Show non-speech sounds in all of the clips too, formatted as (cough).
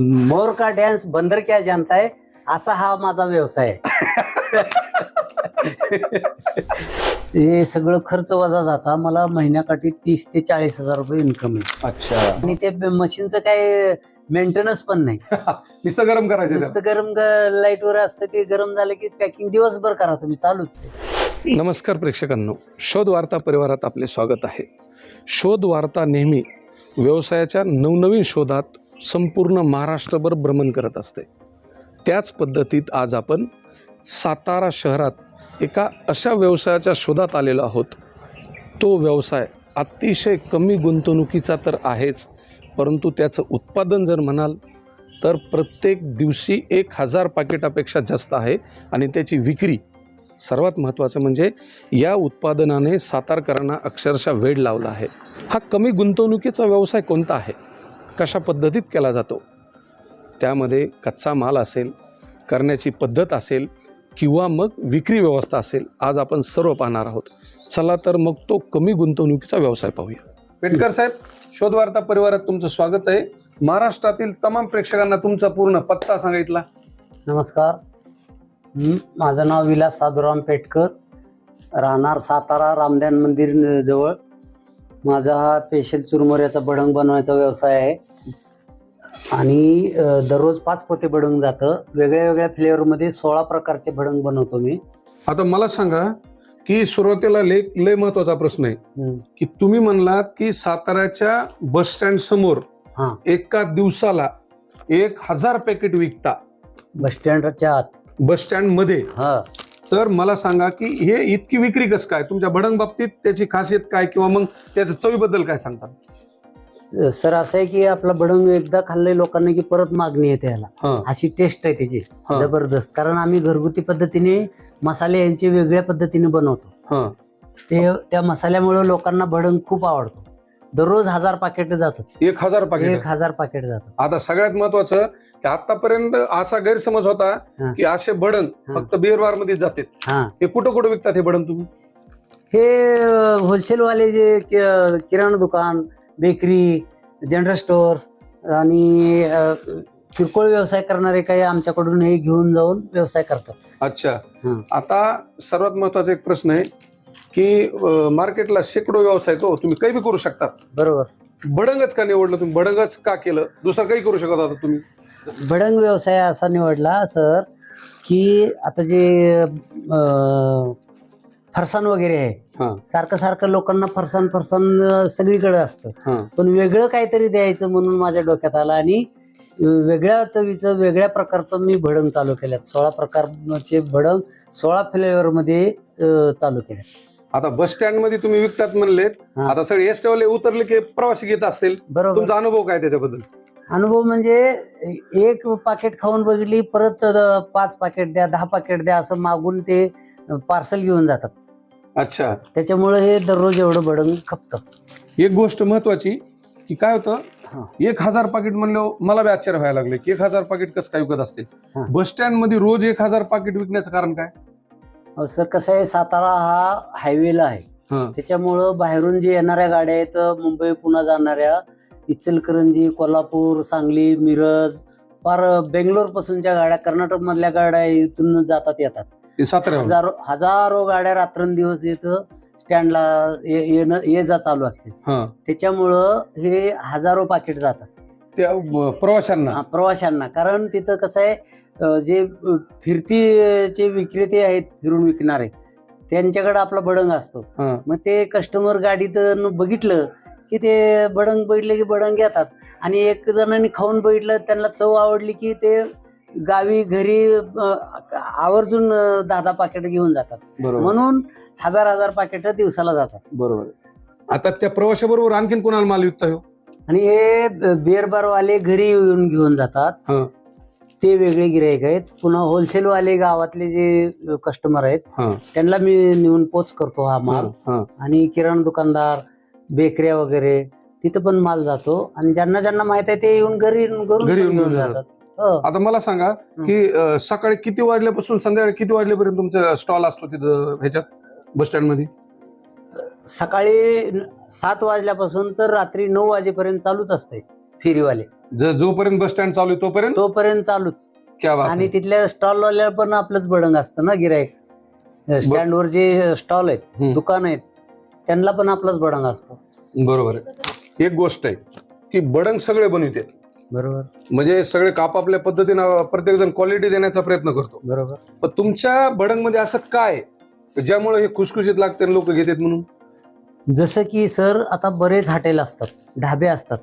का डॅन्स बंदर क्या जानता है? असा हा माझा व्यवसाय आहे. (laughs) हे सगळं खर्च वजा जाता. मला महिन्याकाठी तीस ते चाळीस हजार रुपये इन्कम आहे. अच्छा. आणि ते मशीनचं काय मेंटेनन्स पण नाही. (laughs) नुसतं गरम करायचं. नुसतं गरम लाइट वर असतं ते गरम झालं की पॅकिंग दिवसभर करा तुम्ही चालूच आहे. नमस्कार प्रेक्षकांनो. शोध वार्ता परिवारात आपले स्वागत आहे. शोध वार्ता नेहमी व्यवसायाच्या नवनवीन शोधात संपूर्ण महाराष्ट्रभर भ्रमण करत असते. त्याच पद्धतीत आज आपण सातारा शहरात एका अशा व्यवसायाच्या शोधात आलेलो आहोत. तो व्यवसाय अतिशय कमी गुंतवणुकीचा तर आहेच परंतु त्याचं उत्पादन जर म्हणाल तर प्रत्येक दिवशी एक हजार पाकिटापेक्षा जास्त आहे आणि त्याची विक्री सर्वात महत्त्वाचं म्हणजे या उत्पादनाने सातारकरांना अक्षरशः वेळ लावला आहे. हा कमी गुंतवणुकीचा व्यवसाय कोणता आहे? कशा पद्धतीत केला जातो? त्यामध्ये कच्चा माल असेल करण्याची पद्धत असेल किंवा मग विक्री व्यवस्था असेल आज आपण सर्व पाहणार आहोत. चला तर मग तो कमी गुंतवणुकीचा व्यवसाय पाहूया. पेटकर साहेब शोध वार्ता परिवारात तुमचं स्वागत आहे. महाराष्ट्रातील तमाम प्रेक्षकांना तुमचा पूर्ण पत्ता सांगितला. नमस्कार. म- माझं नाव विलास साधुराम पेटकर. राहणार सातारा रामध्यान मंदिर जवळ. माझा हा स्पेशल चुरमुऱ्याचा भडंग बनवायचा व्यवसाय आहे. आणि दररोज पाच पोते भडंग जातं. वेगळ्या वेगळ्या फ्लेवरमध्ये सोळा प्रकारचे भडंग बनवतो मी. आता मला सांगा की सुरुवातीला लय लय महत्त्वाचा प्रश्न आहे. की तुम्ही म्हणलात की साताऱ्याच्या बस स्टँड समोर हा. एका दिवसाला एक हजार पॅकेट विकता. बस स्टँडच्या आत. बस स्टँडमध्ये हा. तर मला सांगा की हे इतकी विक्री कसं काय? तुमच्या भडंग बाबतीत त्याची खासियत काय किंवा मग त्याच्या चवीबद्दल काय सांगता? सर असं आहे की आपला भडंग एकदा खाल्लंय लोकांना की परत मागणी येते याला. हा, अशी टेस्ट आहे त्याची. हा, जबरदस्त. कारण आम्ही घरगुती पद्धतीने मसाले यांचे वेगळ्या पद्धतीने बनवतो. हा. ते त्या मसाल्यामुळे लोकांना भडंग खूप आवडतो. दररोज हजार पाकिट जातात. एक हजार पाकिट. एक हजार पाकिट जातात. आता सगळ्यात महत्वाचं की आतापर्यंत असा गैरसमज होता. की असे हा. फक्त बिअर बारमध्ये जाते हा कुठं कुठं विकतात हे भडंग तुम्ही? हे होलसेलवाले जे किराणा दुकान बेकरी जनरल स्टोअर्स आणि किरकोळ व्यवसाय करणारे काही आमच्याकडून हे घेऊन जाऊन व्यवसाय करतात. अच्छा. आता सर्वात महत्त्वाचा एक प्रश्न आहे की मार्केटला शेकडो व्यवसाय तो तुम्ही काही बी करू शकता. बरोबर. भडंगच का निवडलं तुम्ही? भडंगच का केलं? दुसरं काही करू शकत होता तुम्ही? भडंग व्यवसाय असा निवडला सर की आता जे अं, फरसाण वगैरे आहे हा. सारखं सारखं लोकांना फरसाण फरसाण अं, सगळीकडे असतं. हा. पण वेगळं काहीतरी द्यायचं म्हणून माझ्या डोक्यात आलं आणि वेगळ्या चवीचं वेगळ्या प्रकारचं मी भडंग चालू केल्यात. सोळा प्रकारचे भडंग सोळा फ्लेवरमध्ये चालू केले आता बस स्टँडमध्ये तुम्ही विकतात म्हणलेत. हा. आता सगळे एस उतरले की प्रवासी घेत असतील. बरोबर. तुमचा अनुभव काय त्याच्याबद्दल? अनुभव म्हणजे एक पाकिट खाऊन बघितली परत अं, पाच पाकिट द्या दहा पाकिट द्या असं मागून ते पार्सल घेऊन जातात. अच्छा. त्याच्यामुळे हे दररोज एवढं भडंग खपतं. एक गोष्ट महत्वाची की काय. होतं? एक हजार पाकिट म्हणलं मला बी आश्चर्य व्हायला लागले की एक हजार पाकिट कसं काय विकत असतील? हा. बस स्टँडमध्ये रोज एक हजार पाकिट विकण्याचं कारण काय? अहो, सर कसं आहे सातारा हा हायवेला आहे. हा. त्याच्यामुळं बाहेरून जे येणाऱ्या गाड्या आहेत मुंबई पुन्हा जाणाऱ्या इचलकरंजी कोल्हापूर सांगली मिरज फार बेंगलोर पासूनच्या गाड्या कर्नाटक मधल्या गाड्या इथून जातात येतात. हे सातारा हजारो हजारो गाड्या रात्रंदिवस इथं स्टँडला ये- येणं ये जा चालू असते. हा. त्याच्यामुळं हे हजारो पाकिट जातात. त्या अं, प्रवाशांना. हा, प्रवाशांना. कारण तिथं कसं आहे अं, जे अं, फिरतीचे विक्रेते आहेत फिरून विकणारे त्यांच्याकडे आपला बडंग असतो. हा. मग ते कस्टमर गाडीत बघितलं की ते बडंग बघितलं की बडंग घेतात आणि एक जणांनी खाऊन बघितलं त्यांना चव आवडली की ते गावी घरी आवर्जून दहा दहा पाकिट घेऊन जातात. बरोबर. म्हणून हजार हजार पाकिट दिवसाला जातात. बरोबर. आता त्या प्रवाशाबरोबर आणखीन कोणाला माल विकता हो? आणि हे बिअर बारवाले घरी येऊन घेऊन जातात. हा. ते वेगळे गिराईक आहेत. पुन्हा होलसेलवाले गावातले जे कस्टमर आहेत हा. त्यांना मी नेऊन पोच करतो हा माल. हा. आणि किराणा दुकानदार बेकऱ्या वगैरे तिथं पण माल जातो. आणि ज्यांना ज्यांना माहीत आहे ते येऊन घरी घरून घरी पण येऊन घेऊन घेऊन जातात. आता मला सांगा की अं, सकाळी किती वाजल्यापासून संध्याकाळी किती वाजल्यापर्यंत तुमचा स्टॉल असतो तिथं ह्याच्यात बस स्टँडमध्ये सकाळी न- सात वाजल्यापासून तर रात्री नऊ वाजेपर्यंत चालूच असते फेरीवाले. ज- जोपर्यंत बस स्टँड चालू आहे तोपर्यंत? तोपर्यंत चालूच. क्या बात आणि आहे. तिथल्या स्टॉल वाल्याला पण आपलंच भडंग असतं ना गिरायक स्टँडवर जे स्टॉल आहेत हम्म. दुकान आहेत त्यांना पण आपलंच भडंग असतो. बरोबर आहे. एक गोष्ट आहे की बडंग सगळे बनवते. बरोबर. म्हणजे सगळे आपापल्या पद्धतीनं प्रत्येक जण क्वालिटी देण्याचा प्रयत्न करतो. बरोबर. पण तुमच्या बडंगमध्ये असं काय? ज्यामुळे हे खुसखुशीत लागते लोक घेतात म्हणून? जसं की सर आता बरेच हॉटेल असतात ढाबे असतात.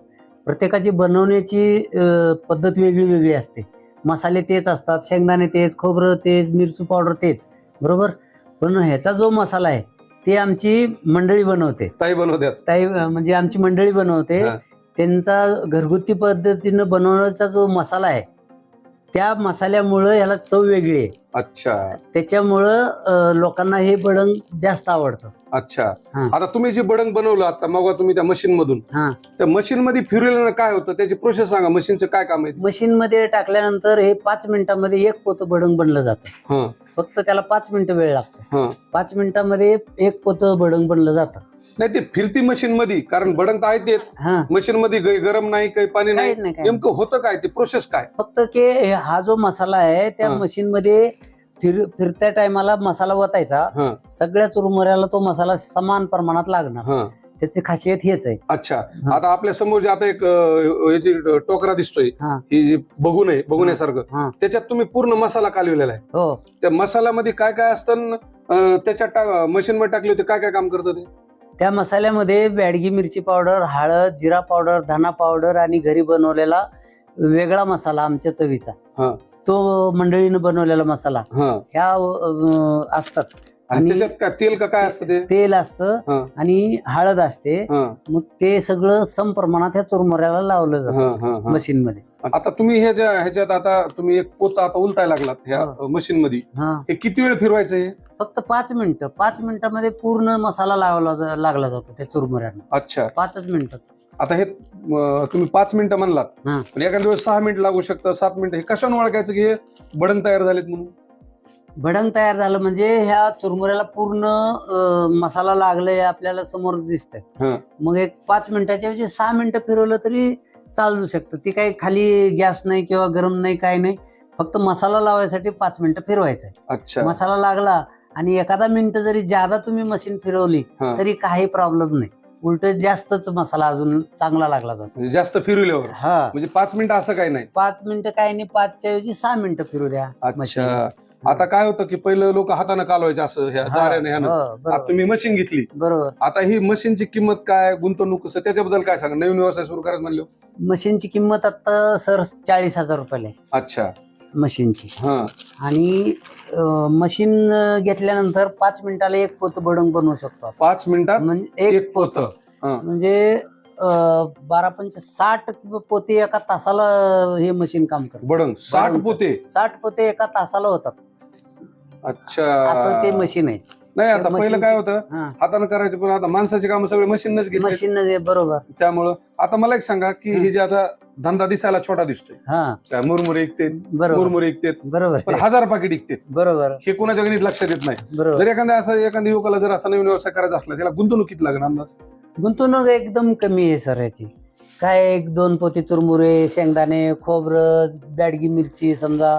प्रत्येकाची बनवण्याची पद्धत वेगळी वेगळी असते. मसाले तेच असतात शेंगदाणे तेच खोबरं तेच मिरची पावडर तेच. बरोबर? पण ह्याचा जो मसाला आहे ते आमची मंडळी बनवते. ताई बनवतात. ताई म्हणजे आमची मंडळी बनवते. त्यांचा घरगुती पद्धतीनं बनवण्याचा जो मसाला आहे त्या मसाल्यामुळं ह्याला चव वेगळी आहे. अच्छा. त्याच्यामुळं अं, लोकांना हे बडंग जास्त आवडतं. अच्छा. हा. आता तुम्ही जे बडंग बनवलं आता मग तुम्ही त्या मशीन मधून हा. त्या मशीन मध्ये फिरवल्यानं काय होतं? त्याची प्रोसेस सांगा मशीनचं काय काम आहे? मशीन मध्ये टाकल्यानंतर हे पाच मिनिटांमध्ये एक पोतं भडंग बनलं जातं. हा. फक्त त्याला पाच मिनिटं वेळ लागतो. हा. पाच मिनिटांमध्ये एक पोतं भडंग बनलं जातं. नाही ते फिरती मशीन मध्ये कारण बडंग तर आहे ते. हा. मशीन मध्ये ग- गरम नाही काही पाणी नाही. काहीच नाही काय नेमकं होतं काय? ते प्रोसेस काय? फक्त की हा जो मसाला आहे त्या हा. मशीन मध्ये फिर फिरत्या टायमाला मसाला वतायचा. हा. सगळ्या चुरमुऱ्याला तो मसाला समान प्रमाणात लागणार. हा. त्याची खासियत हेच आहे. अच्छा. आता आपल्यासमोर जे आता एक अं, याची टोकरा दिसतोय हा. ही जी बघून आहे बघण्यासारखं. हा. त्याच्यात तुम्ही पूर्ण मसाला कालवलेला आहे. हो. त्या मसाल्यामध्ये काय काय असतं अं, त्याच्यात मशीन मध्ये टाकले होते काय काय काम करतं ते? त्या मसाल्यामध्ये बॅडगी मिरची पावडर हळद जिरा पावडर धना पावडर आणि घरी बनवलेला वेगळा मसाला आमच्या हा. चवीचा तो मंडळीनं बनवलेला मसाला. हा. ह्या अं, असतात. आणि आणि- त्याच्यात काय तेल का काय असतं ते? तेल असतं हा. आणि हळद असते. हा, मग ते सगळं सम प्रमाणात ह्या चुरमुऱ्याला लावलं जातं हा, हा. मशीन मध्ये आता तुम्ही हे ज्या ह्याच्यात आता तुम्ही एक पोत आता उलटाय लागलात ह्या. मशीन मध्ये हा. हे किती वेळ फिरवायचं हे? फक्त पाच मिनिटं. पाच मिनिटामध्ये पूर्ण मसाला लावला जा- लागला जातो त्या चुरमुऱ्यांना. अच्छा. पाचच मिनिटात आता हे अं, तुम्ही पाच मिनिटं म्हणलात. हा. पण एखाद्या वेळेस सहा मिनिट लागू शकतं सात मिनिटं. हे कशाने ओळखायचं की हे बडंग तयार झालेत म्हणून? भडंग तयार झालं म्हणजे ह्या चुरमुऱ्याला पूर्ण अं, मसाला लागलाय आपल्याला समोर दिसतंय. हा. मग एक पाच मिनिटाच्या ऐवजी सहा मिनिटं फिरवलं तरी चालू शकतं. ती काही खाली गॅस नाही किंवा गरम नाही काय नाही. फक्त मसाला लावायसाठी पाच मिनिटं फिरवायचं. आहे अच्छा. मसाला लागला आणि एखादा मिनिट जरी ज्यादा तुम्ही मशीन फिरवली हा. तरी काही प्रॉब्लेम नाही. उलट जास्तच मसाला अजून चांगला लागला जातो. म्हणजे जास्त फिरवल्यावर. हा. म्हणजे पाच मिनिटं असं काही नाही. पाच मिनिटं काही नाही पाचच्या ऐवजी सहा मिनिटं फिरू द्या मशीन. अच्छा आता काय होतं की पहिलं लोक हाताने कालवायचे असं ह्या जाऱ्याने ह्यानं. आता तुम्ही मशीन घेतली. बरोबर. आता ही मशीनची किंमत काय गुंतवणूक कसं त्याच्याबद्दल काय सांगा? नवीन व्यवसाय सुरू करायचं म्हणलं मशीनची किंमत आता सर चाळीस हजार रुपयाला आहे. अच्छा. मशीनची हा. आणि मशीन घेतल्यानंतर पाच मिनिटाला एक पोत बडंग बनवू शकतो आपण. पाच मिनिटात म्हणजे एक एक पोत. म्हणजे अं, बारा पंच साठ पोते एका तासाला हे मशीन काम करतं. बडंग साठ बडंगचं. पोते. साठ पोते एका तासाला होतात. अच्छा. असं ते मशीन आहे. नाही आता पहिलं काय होतं? हा. हाताने करायचं पण आता माणसाची कामं सगळे मशीनच घेतले मशीन बरोबर. त्यामुळं आता मला एक सांगा की हे. जे आता धंदा दिसायला छोटा दिसतोय. हा. काय मुरमुरे बरोबर. मुरमुरे ऐकतेत बरोबर. पण आहे. हजार पाकिट ऐकतेत बरोबर. हे कोणाच्या गणित लक्षात येत नाही. बरोबर. जर एखाद्या असं एखाद्या युवकाला जर असा नवीन व्यवसाय करायचा असला त्याला गुंतवणूक किती लागणार अंदाज? गुंतवणूक एकदम कमी आहे सर याची. काय एक दोन पोती चुरमुरे शेंगदाणे खोबरं बॅडगी मिरची समजा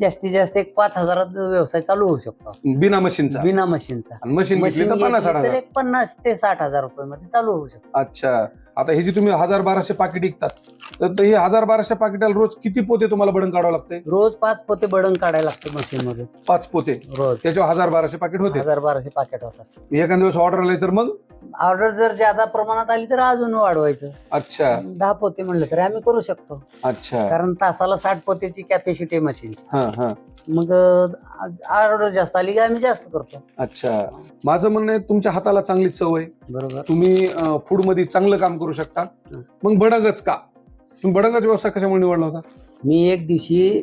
जास्तीत जास्त एक पाच हजारात व्यवसाय चालू होऊ शकतो. बिना मशीनचा? बिना मशीनचा. आणि मशीन घेतली मशीन तर पन्नास साठ घेतली तर हजार. एक पन्नास ते साठ हजार रुपये मध्ये चालू होऊ शकतो. अच्छा. आता हे जे तुम्ही हजार बाराशे पाकिट विकतात तर ते हे हजार बाराशे पाकिटाला रोज किती पोते तुम्हाला बडण काढावं लागते रोज पाच पोते बडण काढायला लागते मशीन मध्ये पाच पोते. रोज. त्याच्यावर हजार बाराशे पाकिट होते? हजार बाराशे पाकिट होतात. एखाद्या दिवस ऑर्डर आले तर मग? ऑर्डर जर ज्यादा प्रमाणात आली तर अजून वाढवायचं. अच्छा. दहा पोते म्हणलं तरी आम्ही करू शकतो. अच्छा. कारण तासाला साठ पोतेची कॅपॅसिटी मशीनची. हा. हा मग ऑर्डर जास्त आली की आम्ही जास्त करतो. अच्छा. माझं म्हणणं आहे तुमच्या हाताला चांगली चव आहे. बरोबर. तुम्ही फूडमध्ये चांगलं काम करू शकता. मग बडगच का? तुम्ही बडगच व्यवसाय कशामुळे निवडला होता? मी एक दिवशी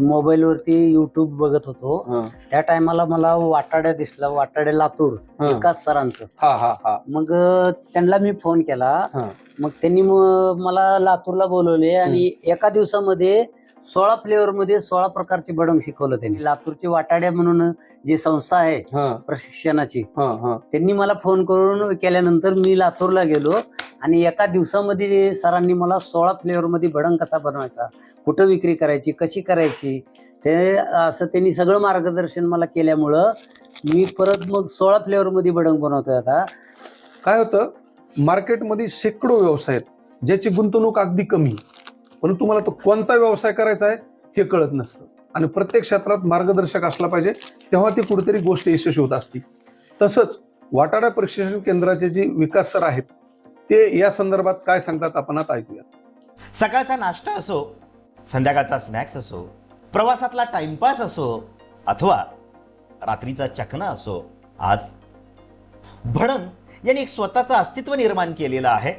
मोबाईल वरती युट्यूब बघत होतो. हं. त्या टायमाला मला वाटाड्या दिसला वाटाड्या लातूर हं. विकास सरांचं. हा हा हा. मग त्यांना मी फोन केला. हं. मग त्यांनी म- मला लातूरला बोलवले आणि एका दिवसामध्ये सोळा फ्लेवर मध्ये सोळा प्रकारचे बडंग शिकवलं त्यांनी. लातूरची वाटाड्या म्हणून जी संस्था आहे प्रशिक्षणाची त्यांनी मला फोन करून केल्यानंतर मी लातूरला गेलो आणि एका दिवसामध्ये सरांनी मला सोळा फ्लेवरमध्ये भडंग कसा बनवायचा कुठं विक्री करायची कशी करायची ते असं त्यांनी सगळं मार्गदर्शन मला केल्यामुळं मी परत मग सोळा फ्लेवरमध्ये भडंग बनवतोय आता. काय होतं? मार्केटमध्ये शेकडो व्यवसाय आहेत ज्याची गुंतवणूक अगदी कमी. परंतु तुम्हाला तो कोणता व्यवसाय करायचा आहे हे कळत नसतं. आणि प्रत्येक क्षेत्रात मार्गदर्शक असला पाहिजे तेव्हा ती कुठेतरी गोष्ट यशस्वी होत असती. तसंच वाटाडा प्रशिक्षण केंद्राचे जे विकास सर आहेत ते या संदर्भात काय सांगतात आपण आता ऐकूया सकाळचा नाश्ता असो संध्याकाळचा स्नॅक्स असो प्रवासातला टाइमपास असो अथवा रात्रीचा चकना असो आज भडंग यांनी एक स्वतःचं अस्तित्व निर्माण केलेलं आहे.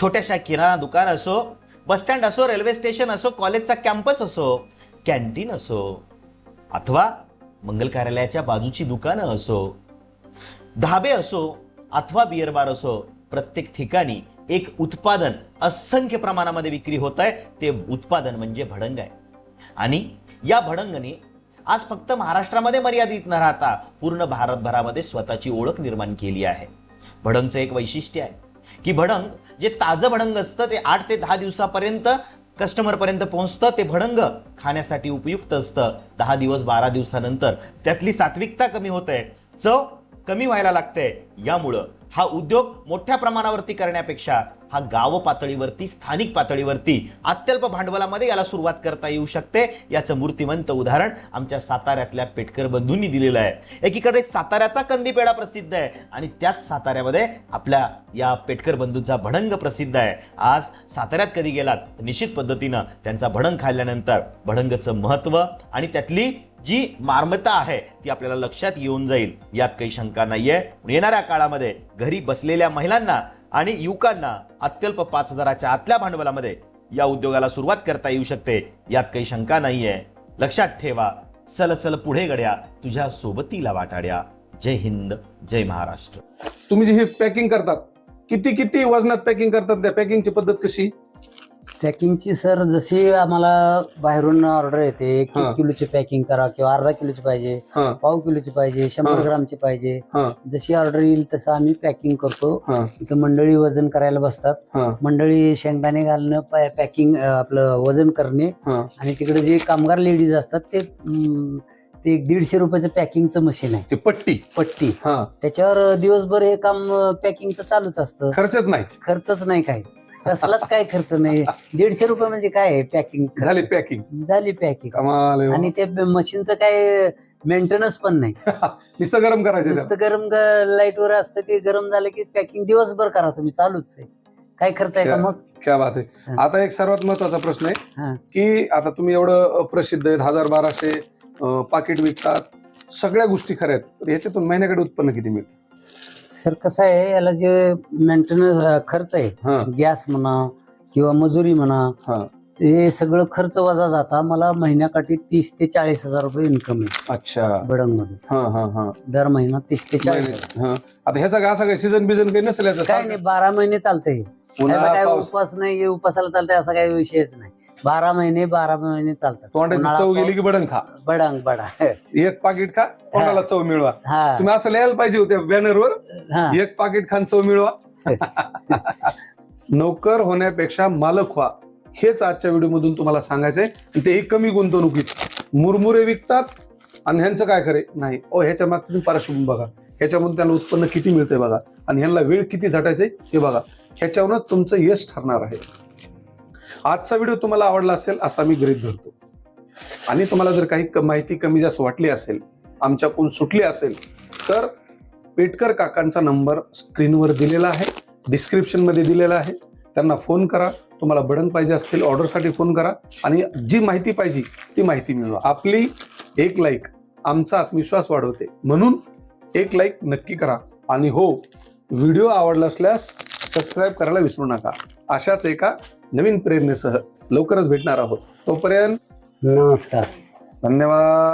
छोट्याशा किराणा दुकान असो बसस्टँड असो रेल्वे स्टेशन असो कॉलेजचा कॅम्पस असो कॅन्टीन असो अथवा मंगल कार्यालयाच्या बाजूची दुकानं असो धाबे असो अथवा बिअर बार असो प्रत्येक ठिकाणी एक उत्पादन असंख्य प्रमाणामध्ये विक्री होत आहे ते उत्पादन म्हणजे भडंग आहे. आणि या भडंगने आज फक्त महाराष्ट्रामध्ये मर्यादित न राहता पूर्ण भारतभरामध्ये स्वतःची ओळख निर्माण केली आहे. भडंगचं एक वैशिष्ट्य आहे. की भडंग जे ताजं भडंग असतं ते आठ ते दहा दिवसापर्यंत कस्टमरपर्यंत पोहोचतं ते भडंग खाण्यासाठी उपयुक्त असतं. दहा दिवस बारा दिवसानंतर. त्यातली सात्विकता कमी होते चव कमी व्हायला लागते. यामुळं हा उद्योग मोठ्या प्रमाणावरती करण्यापेक्षा हा गाव पातळीवरती स्थानिक पातळीवरती अत्यल्प भांडवलामध्ये याला सुरुवात करता येऊ शकते. याचं मूर्तिमंत उदाहरण आमच्या साताऱ्यातल्या पेटकर बंधूंनी दिलेलं आहे. एकीकडे साताऱ्याचा कंदीपेढा प्रसिद्ध आहे आणि त्याच साताऱ्यामध्ये आपल्या या पेटकर बंधूंचा भडंग प्रसिद्ध आहे. आज साताऱ्यात कधी गेलात? तर निश्चित पद्धतीनं त्यांचा भडंग खाल्ल्यानंतर. भडंगचं महत्त्व आणि त्यातली जी मार्मता आहे ती आपल्याला लक्षात येऊन जाईल. यात काही शंका नाहीये. येणाऱ्या काळामध्ये घरी बसलेल्या महिलांना आणि युवकांना अत्यल्प पाच हजाराच्या आतल्या भांडवलामध्ये या उद्योगाला सुरुवात करता येऊ शकते. यात काही शंका नाहीये. लक्षात ठेवा चल चल पुढे गड्या तुझ्या सोबतीला वाटाड्या. जय हिंद जय महाराष्ट्र. तुम्ही जे हे पॅकिंग करतात किती किती वजनात पॅकिंग करतात त्या पॅकिंगची पद्धत कशी? पॅकिंगची सर जशी आम्हाला बाहेरून ऑर्डर येते एक हा. किलोची पॅकिंग करा किंवा अर्धा किलोची पाहिजे हा. पाव किलोची पाहिजे हा. शंभर ग्रामची पाहिजे हा. जशी ऑर्डर येईल तसं आम्ही पॅकिंग करतो. हा. इथं मंडळी वजन करायला बसतात. हा. मंडळी शेंगदाणे घालणं पॅकिंग आपलं वजन करणे हा. आणि तिकडे जे कामगार लेडीज असतात ते अं, ते एक दीडशे रुपयाचं पॅकिंगचं मशीन आहे. ते पट्टी. पट्टी. हा. त्याच्यावर दिवसभर हे काम पॅकिंगचं चालूच असतं. खर्चच नाही. खर्चच नाही काय कसलाच काय खर्च नाही. दीडशे रुपये म्हणजे काय आहे पॅकिंग झाली पॅकिंग झाली पॅकिंग कमाल आहे हो. आणि ते मशीनचं काय मेंटेनन्स पण नाही. (laughs) नुसतं गरम करायचं त्याला. नुसतं गरम लाइट वर असतं ते गरम झालं की पॅकिंग दिवसभर करा तुम्ही चालूच आहे. काय खर्च आहे का मग? क्या बात आहे. हा. आता एक सर्वात महत्त्वाचा प्रश्न हा. आहे की आता तुम्ही एवढं प्रसिद्ध आहेत हजार बाराशे पाकिट विकतात. सगळ्या गोष्टी खऱ्या आहेत. तर ह्याच्यातून महिन्याकडे उत्पन्न किती मिळतं? सर कसं आहे याला जे मेंटेनन्स खर्च आहे हा. गॅस म्हणा किंवा मजुरी म्हणा हा. हे सगळं खर्च वजा जाता. मला महिन्याकाठी तीस ते चाळीस हजार रुपये इन्कम आहे. अच्छा. बडंगमध्ये हा हा हा. दर महिना तीस ते चाळीस हजार. हा. आता ह्याचा का असा काय सीझन बिझन काही नसेल याचा? काय नाही बारा महिने चालतंय. त्याचा उन्हाळा काय पाऊस. उपास नाही हे उपासाला चालतंय असा काही विषयच नाही. बारा महिने बारा महिने चालतात. तोंडाची चव गेली की बडंग खा. बडांग बडा. एक पाकिट खा तोंडाला चव मिळवा. हा. तुम्ही असं लिहायला पाहिजे होत्या बॅनरवर एक पाकिट खान चव मिळवा. (laughs) नोकर होण्यापेक्षा मालक व्हा. हेच आजच्या व्हिडिओमधून तुम्हाला सांगायचंय. तेही कमी गुंतवणुकीत. मुरमुरे विकतात आणि ह्यांचं काय खरे नाही. ओ ह्याच्या मागचं तुम्ही पार्श्वभूमी बघा. ह्याच्यामधून त्यांना उत्पन्न किती मिळतंय बघा. आणि ह्यांना वेळ किती झटायचंय हे बघा. ह्याच्यावरच तुमचं यश ठरणार आहे. आजचा व्हिडिओ तुम्हाला आवडला असेल असा मी गृहित धरतो. आणि तुम्हाला जर काही क- माहिती कमी जास्त वाटली असेल आमच्याकडून सुटली असेल तर पेटकर काकांचा नंबर स्क्रीनवर दिलेला आहे डिस्क्रिप्शनमध्ये दिलेला आहे. त्यांना फोन करा तुम्हाला बडन पाहिजे असतील ऑर्डरसाठी फोन करा आणि जी माहिती पाहिजे ती माहिती मिळवा. आपली एक लाईक आमचा आत्मविश्वास वाढवते. म्हणून एक लाईक नक्की करा. आणि हो व्हिडिओ आवडला असल्यास सबस्क्राईब करायला विसरू नका. अशाच एका नवीन प्रेरणेसह लवकरच भेटणार आहोत. तोपर्यंत नमस्कार. धन्यवाद.